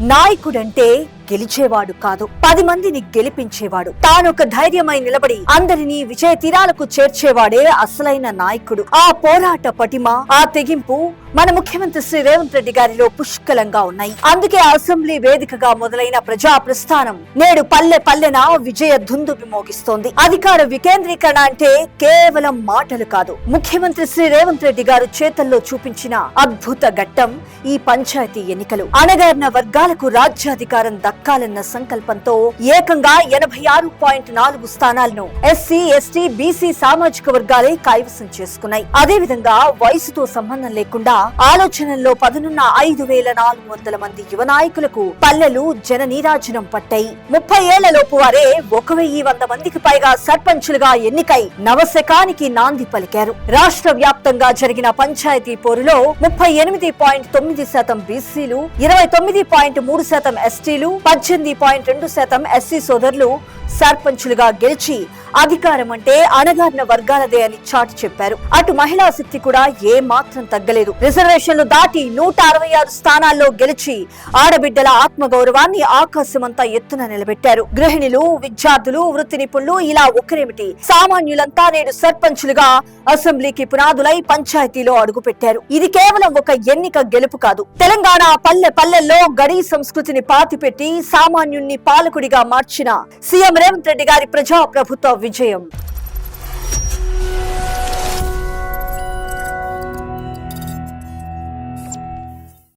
నాయకుడంటే గెలిచేవాడు కాదు. పది మందిని గెలిపించేవాడు. తానొక ధైర్యమై నిలబడి అందరినీ విజయ తీరాలకు చేర్చేవాడే అసలైన నాయకుడు. ఆ పోరాట పటిమ ఆ తెగింపు మన ముఖ్యమంత్రి శ్రీ రేవంత్ రెడ్డి గారిలో పుష్కలంగా ఉన్నాయి. అందుకే అసెంబ్లీ వేదికగా మొదలైన ప్రజా ప్రస్థానం నేడు పల్లె పల్లెన విజయ ధుందు మోగిస్తోంది అధికార వికేంద్రీకరణ అంటే కేవలం మాటలు కాదు. ముఖ్యమంత్రి శ్రీ రేవంత్ రెడ్డి గారు చేతల్లో చూపించిన అద్భుత ఘట్టం ఈ పంచాయతీ ఎన్నికలు. అణగారిన వర్గాలకు రాజ్యాధికారం దక్కాలన్న సంకల్పంతో ఏకంగా ఎనభై ఆరు పాయింట్ నాలుగు స్థానాలను ఎస్సీ ఎస్టీ బీసీ సామాజిక వర్గాలే కైవసం చేసుకున్నాయి. అదేవిధంగా వయసుతో సంబంధం లేకుండా ఆలోచనల్లో పదనున్న ఐదు వేల నాలుగు వందల మంది యువ నాయకులకు పల్లెలు జన నీరాజనం పట్టాయి. ముప్పై ఏళ్ళ లోపు వారే ఒక వెయ్యి వంద మందికి పైగా సర్పంచులుగా ఎన్నికై నవశకానికి నాంది పలికారు. రాష్ట్ర వ్యాప్తంగా జరిగిన పంచాయతీ పోరులో ముప్పై ఎనిమిది పాయింట్ తొమ్మిది శాతం బీసీలు ఇరవై తొమ్మిది పాయింట్ మూడు శాతం ఎస్టీలు పద్దెనిమిది పాయింట్ రెండు శాతం ఎస్సీ సోదరులు సర్పంచులుగా గెలిచి అధికారం అంటే అణగారిన వర్గాలదే అని చాటి చెప్పారు. అటు మహిళా శక్తి కూడా ఏ మాత్రం తగ్గలేదు. రిజర్వేషన్లు దాటి నూట అరవై ఆరు స్థానాల్లో గెలిచి ఆడబిడ్డల ఆత్మగౌరవాన్ని ఆకాశమంతా ఎత్తున నిలబెట్టారు. గృహిణులు విద్యార్థులు వృత్తి నిపుణులు ఇలా ఒకరేమిటి? సామాన్యులంతా నేడు సర్పంచులుగా అసెంబ్లీకి పునాదులై పంచాయతీలో అడుగుపెట్టారు. ఇది కేవలం ఒక ఎన్నిక గెలుపు కాదు. తెలంగాణ పల్లె పల్లెల్లో గడి సంస్కృతిని పాతిపెట్టి సామాన్యుణ్ణి పాలకుడిగా మార్చిన సీఎం రేవంత్ రెడ్డి గారి ప్రజా ప్రభుత్వ విజయం.